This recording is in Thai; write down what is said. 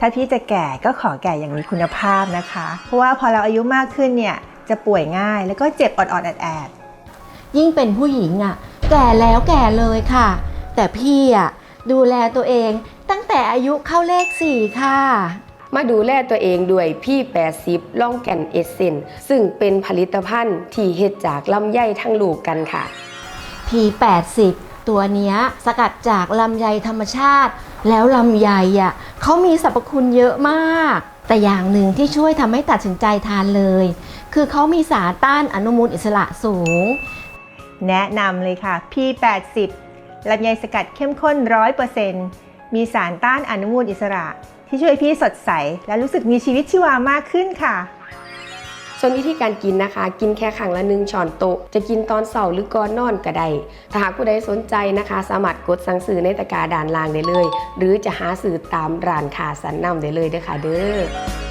ถ้าพี่จะแก่ก็ขอแก่อย่างมีคุณภาพนะคะ เพราะว่าพอเราอายุมากขึ้นเนี่ยจะป่วยง่ายแล้วก็เจ็บออดๆแอดๆยิ่งเป็นผู้หญิงอะ แก่แล้วแก่เลยค่ะ แต่พี่อะดูแลตัวเองตั้งแต่อายุเข้าเลขสี่ค่ะ มาดูแลตัวเองด้วยพี่ 80ล่องแก่นเอเซนซึ่งเป็นผลิตภัณฑ์ที่เฮ็ดจากลำไยทั้งลูกกันค่ะ P80 ตัวเนี้ยสกัดจากลำไยธรรมชาติ แล้วลำไยอะ เขามีสรรพคุณเยอะมาก แต่อย่างหนึ่งที่ช่วยทำให้ตัดสินใจทานเลย คือเขามีสารต้านอนุมูลอิสระสูง แนะนำเลยค่ะ P80 ลำไยสกัดเข้มข้น 100%มีสารต้านอนุมูลอิสระ ที่ช่วยพี่สดใส และรู้สึกมีชีวิตชีวามากขึ้นค่ะ ส่วนวิธีการกินนะคะ กินแค่ขังละหนึ่งช้อนโต๊ะจะกินตอนเสาร์หรือก่อนนอนก็ได้ถ้าหากผู้ใดสนใจนะคะ สามารถกดสั่งซื้อในตะกร้าด่านล่างได้เลย หรือจะหาซื้อตามร้านค้าสันนำได้เลยเด้อค่ะเด้อ